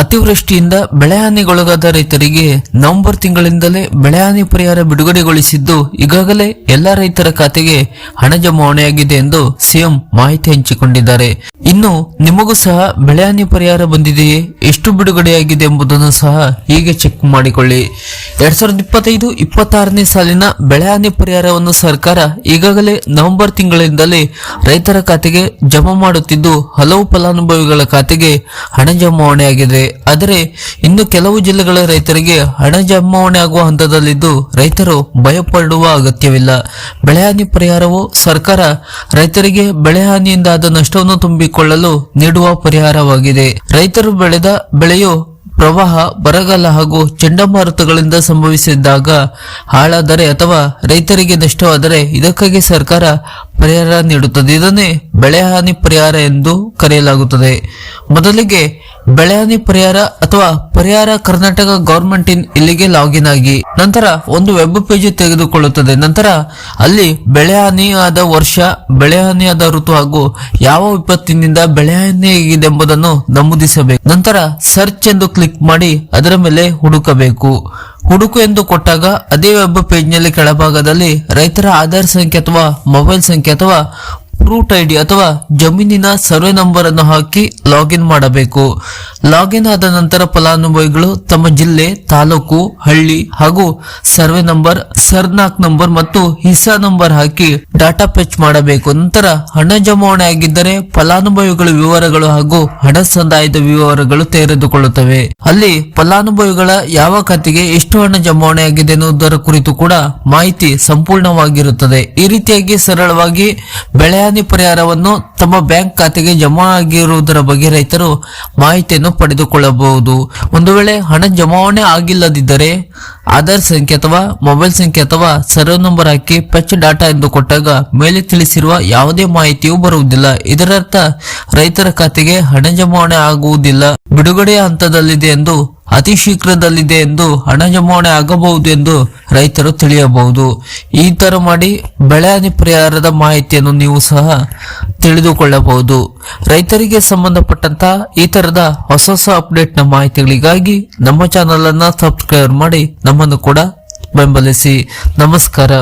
ಅತಿವೃಷ್ಟಿಯಿಂದ ಬೆಳೆಹಾನಿಗೊಳಗಾದ ರೈತರಿಗೆ ನವೆಂಬರ್ ತಿಂಗಳಿಂದಲೇ ಬೆಳೆಹಾನಿ ಪರಿಹಾರ ಬಿಡುಗಡೆಗೊಳಿಸಿದ್ದು, ಈಗಾಗಲೇ ಎಲ್ಲಾ ರೈತರ ಖಾತೆಗೆ ಹಣ ಜಮಾವಣೆಯಾಗಿದೆ ಎಂದು ಸಿಎಂ ಮಾಹಿತಿ ಹಂಚಿಕೊಂಡಿದ್ದಾರೆ. ಇನ್ನು ನಿಮಗೂ ಸಹ ಬೆಳೆಹಾನಿ ಪರಿಹಾರ ಬಂದಿದೆಯೇ, ಎಷ್ಟು ಬಿಡುಗಡೆಯಾಗಿದೆ ಎಂಬುದನ್ನು ಸಹ ಹೀಗೆ ಚೆಕ್ ಮಾಡಿಕೊಳ್ಳಿ. ಎರಡ್ ಸಾವಿರದ ಇಪ್ಪತ್ತೈದು ಇಪ್ಪತ್ತಾರನೇ ಸಾಲಿನ ಬೆಳೆಹಾನಿ ಪರಿಹಾರವನ್ನು ಸರ್ಕಾರ ಈಗಾಗಲೇ ನವೆಂಬರ್ ತಿಂಗಳಿಂದಲೇ ರೈತರ ಖಾತೆಗೆ ಜಮಾ ಮಾಡುತ್ತಿದ್ದು, ಹಲವು ಫಲಾನುಭವಿಗಳ ಖಾತೆಗೆ ಹಣ ಜಮಾವಣೆಯಾಗಿದೆ. ಆದರೆ ಇನ್ನು ಕೆಲವು ಜಿಲ್ಲೆಗಳ ರೈತರಿಗೆ ಹಣ ಜಮಾವಣೆ ಆಗುವ ಹಂತದಲ್ಲಿದ್ದು ರೈತರು ಭಯಪಡುವ ಅಗತ್ಯವಿಲ್ಲ. ಬೆಳೆಹಾನಿ ಪರಿಹಾರವು ಸರ್ಕಾರ ರೈತರಿಗೆ ಬೆಳೆಹಾನಿಯಿಂದಾದ ನಷ್ಟವನ್ನು ತುಂಬಿಕೊಳ್ಳಲು ನೀಡುವ ಪರಿಹಾರವಾಗಿದೆ. ರೈತರು ಬೆಳೆದ ಬೆಳೆಯು ಪ್ರವಾಹ, ಬರಗಾಲ ಹಾಗೂ ಚಂಡಮಾರುತಗಳಿಂದ ಸಂಭವಿಸಿದಾಗ ಹಾಳಾದರೆ ಅಥವಾ ರೈತರಿಗೆ ನಷ್ಟವಾದರೆ ಇದಕ್ಕಾಗಿ ಸರ್ಕಾರ ಪರಿಹಾರ ನೀಡುತ್ತದೆ. ಇದನ್ನೇ ಬೆಳೆಹಾನಿ ಪರಿಹಾರ ಎಂದು ಕರೆಯಲಾಗುತ್ತದೆ. ಮೊದಲಿಗೆ ಬೆಳೆಹಾನಿ ಪರಿಹಾರ ಅಥವಾ ಪರಿಹಾರ ಕರ್ನಾಟಕ ಗವರ್ಮೆಂಟ್ ಇನ್ ಇಲ್ಲಿಗೆ ಲಾಗಿನ್ ಆಗಿ, ನಂತರ ಒಂದು ವೆಬ್ ಪೇಜ್ ತೆಗೆದುಕೊಳ್ಳುತ್ತದೆ. ನಂತರ ಅಲ್ಲಿ ಬೆಳೆಹಾನಿಯಾದ ವರ್ಷ ಬೆಳೆಹಾನಿಯಾದ ಋತು ಹಾಗೂ ಯಾವ ವಿಪತ್ತಿನಿಂದ ಬೆಳೆಹಾನಿಯಾಗಿದೆ ಎಂಬುದನ್ನು ನಮೂದಿಸಬೇಕು. ನಂತರ ಸರ್ಚ್ ಎಂದು ಕ್ಲಿಕ್ ಮಾಡಿ ಅದರ ಮೇಲೆ ಹುಡುಕಬೇಕು. ಹುಡುಕು ಎಂದು ಕೊಟ್ಟಾಗ ಅದೇ ವೆಬ್ ಪೇಜ್ನಲ್ಲಿ ಕೆಳಭಾಗದಲ್ಲಿ ರೈತರ ಆಧಾರ್ ಸಂಖ್ಯೆ ಅಥವಾ ಮೊಬೈಲ್ ಸಂಖ್ಯೆ ಅಥವಾ ಫ್ರೂಟ್ ಐಡಿ ಅಥವಾ ಜಮೀನಿನ ಸರ್ವೆ ನಂಬರ್ ಅನ್ನು ಹಾಕಿ ಲಾಗಿನ್ ಮಾಡಬೇಕು. ಲಾಗಿನ್ ಆದ ನಂತರ ಫಲಾನುಭವಿಗಳು ತಮ್ಮ ಜಿಲ್ಲೆ, ತಾಲೂಕು, ಹಳ್ಳಿ ಹಾಗೂ ಸರ್ವೆ ನಂಬರ್, ಸರ್ನಾಕ್ ನಂಬರ್ ಮತ್ತು ಹಿಸಾ ನಂಬರ್ ಹಾಕಿ ಡಾಟಾ ಪೆಚ್ ಮಾಡಬೇಕು. ನಂತರ ಹಣ ಜಮಾವಣೆ ಆಗಿದ್ದರೆ ಫಲಾನುಭವಿಗಳ ವಿವರಗಳು ಹಾಗೂ ಹಣ ಸಂದಾಯದ ವಿವರಗಳು ತೆರೆದುಕೊಳ್ಳುತ್ತವೆ. ಅಲ್ಲಿ ಫಲಾನುಭವಿಗಳ ಯಾವ ಖಾತೆಗೆ ಎಷ್ಟು ಹಣ ಜಮಾವಣೆ ಆಗಿದೆ ಎನ್ನುವುದರ ಕುರಿತು ಕೂಡ ಮಾಹಿತಿ ಸಂಪೂರ್ಣವಾಗಿರುತ್ತದೆ. ಈ ರೀತಿಯಾಗಿ ಸರಳವಾಗಿ ಬೆಳೆಹಾನಿ ಪರಿಹಾರವನ್ನು ತಮ್ಮ ಬ್ಯಾಂಕ್ ಖಾತೆಗೆ ಜಮಾ ಆಗಿರುವುದರ ಬಗ್ಗೆ ರೈತರು ಮಾಹಿತಿಯನ್ನು ಪಡೆದುಕೊಳ್ಳಬಹುದು. ಒಂದು ವೇಳೆ ಹಣ ಜಮಾವಣೆ ಆಗಿಲ್ಲದಿದ್ದರೆ ಆಧಾರ್ ಸಂಖ್ಯೆ ಅಥವಾ ಮೊಬೈಲ್ ಸಂಖ್ಯೆ ಅಥವಾ ಸರ್ವ ನಂಬರ್ ಹಾಕಿ ಪೆಚ್ ಡಾಟಾ ಎಂದು ಕೊಟ್ಟಾಗ ಮೇಲೆ ತಿಳಿಸಿರುವ ಯಾವುದೇ ಮಾಹಿತಿಯೂ ಬರುವುದಿಲ್ಲ. ಇದರರ್ಥ ರೈತರ ಖಾತೆಗೆ ಹಣ ಜಮಾವಣೆ ಆಗುವುದಿಲ್ಲ. ಬಿಡುಗಡೆಯ ಹಂತದಲ್ಲಿದೆ ಎಂದು ಅತಿ ಶೀಘ್ರದಲ್ಲಿದೆ ಎಂದು ಹಣ ಜಮಾವಣೆ ಆಗಬಹುದು ಎಂದು ರೈತರು ತಿಳಿಯಬಹುದು. ಈ ತರ ಮಾಡಿ ಬೆಳೆಹಾನಿ ಪರಿಹಾರದ ಮಾಹಿತಿಯನ್ನು ನೀವು ಸಹ ತಿಳಿದುಕೊಳ್ಳಬಹುದು. ರೈತರಿಗೆ ಸಂಬಂಧಪಟ್ಟಂತ ಈ ತರದ ಹೊಸ ಹೊಸ ಅಪ್ಡೇಟ್ನ ಮಾಹಿತಿಗಳಿಗಾಗಿ ನಮ್ಮ ಚಾನಲ್ ಅನ್ನ ಸಬ್ಸ್ಕ್ರೈಬ್ ಮಾಡಿ ನಮ್ಮನ್ನು ಕೂಡ ಬೆಂಬಲಿಸಿ. ನಮಸ್ಕಾರ.